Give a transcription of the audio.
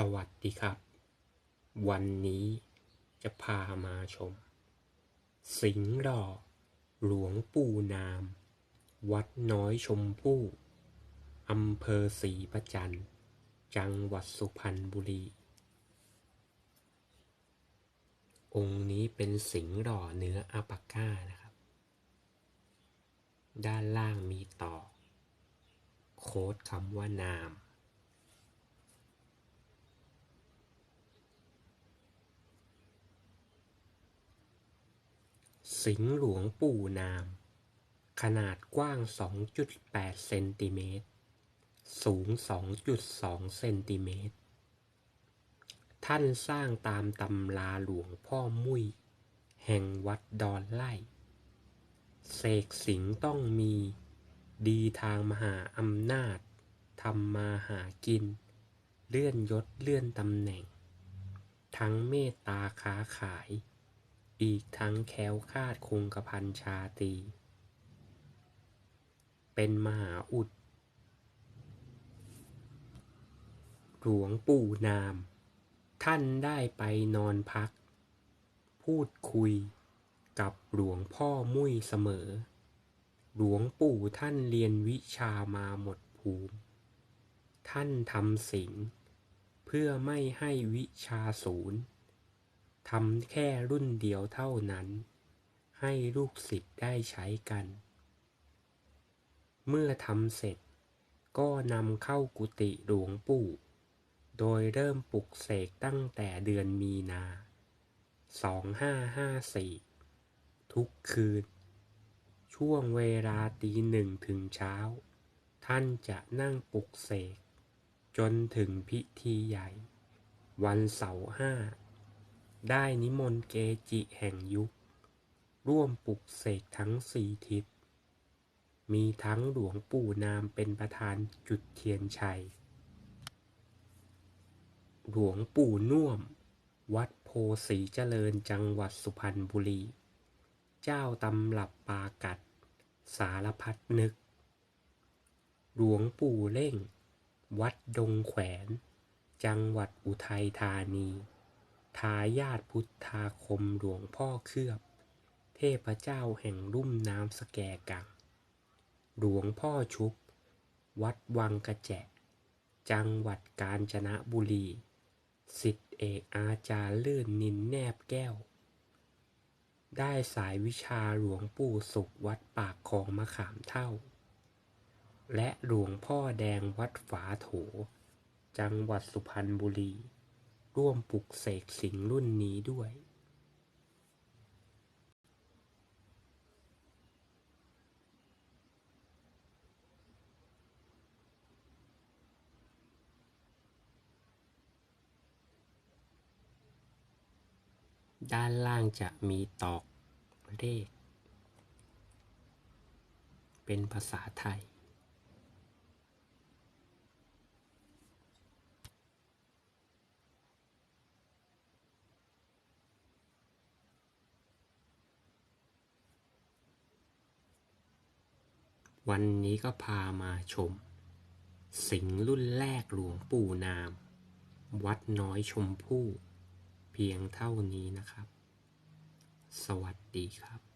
สวัสดีครับ วันนี้จะพามาชม สิงห์หล่อหลวงปู่นาม วัดน้อยชมพู่อำเภอศรีประจันต์จังหวัดสุพรรณบุรี องค์นี้เป็นสิงห์หล่อเนื้ออัปาก้านะครับ ด้านล่างมีต่อ โค้ดคำว่านาม สิงห์หลวงปู่นาม ขนาดกว้าง 2.8 เซนติเมตร สูง 2.2 เซนติเมตร ท่านสร้างตามตำราหลวงพ่อมุ้ยแห่งวัดดอนไล่เสกสิงห์ต้องมี ดีทางมหาอำนาจทำมาหากิน เลื่อนยศเลื่อนตำแหน่ง ทั้งเมตตาค้าขาย อีกทั้งแค้วคาดคงกระพันชาตี เป็นมหาอุด หลวงปู่นาม ท่านได้ไปนอนพัก พูดคุยกับหลวงพ่อมุ้ยเสมอ หลวงปู่ท่านเรียนวิชามาหมดภูมิ ท่านทำสิ่ง เพื่อไม่ให้วิชาศูนย์ ทำแค่รุ่นเดียวเท่านั้น ให้ลูกศิษย์ได้ใช้กัน เมื่อทำเสร็จก็นำเข้ากุฏิหลวงปู่ โดยเริ่มปลุกเสกตั้งแต่เดือนมีนา 2554 ทุกคืน ช่วงเวลาตีหนึ่งถึงเช้า ท่านจะนั่งปลุกเสก จนถึงพิธีใหญ่ วันเสาร์ห้า ได้นิมนต์เกจิแห่งยุค ร่วมปลุกเสกทั้งสี่ทิศ มีทั้งหลวงปู่นามเป็นประธานจุดเทียนชัย หลวงปู่น่วม วัดโพสีเจริญจังหวัดสุพรรณบุรี เจ้าตำรับปากัด สารพัดนึก หลวงปู่เล่ง วัดดงแขวน จังหวัดอุทัยธานี ทายาทพุทธาคมหลวงพ่อเคลือบ เทพเจ้าแห่งรุ่มน้ำสแกกัง หลวงพ่อชุบ วัดวังกระแจ จังหวัดกาญจนบุรี สิทธิเอกอาจารย์ลื่นนินแนบแก้ว ได้สายวิชาหลวงปู่สุขวัดปากคลองมะขามเท่า และหลวงพ่อแดงวัดฝาโถ จังหวัดสุพรรณบุรี ร่วมปลุกเสกสิงรุ่นนี้ด้วย ด้านล่างจะมีตอกเลข เป็นภาษาไทย วันนี้ก็พามาชม สิงรุ่นแรกหลวงปู่นาม วัดน้อยชมพู่ เพียงเท่านี้นะครับ สวัสดีครับ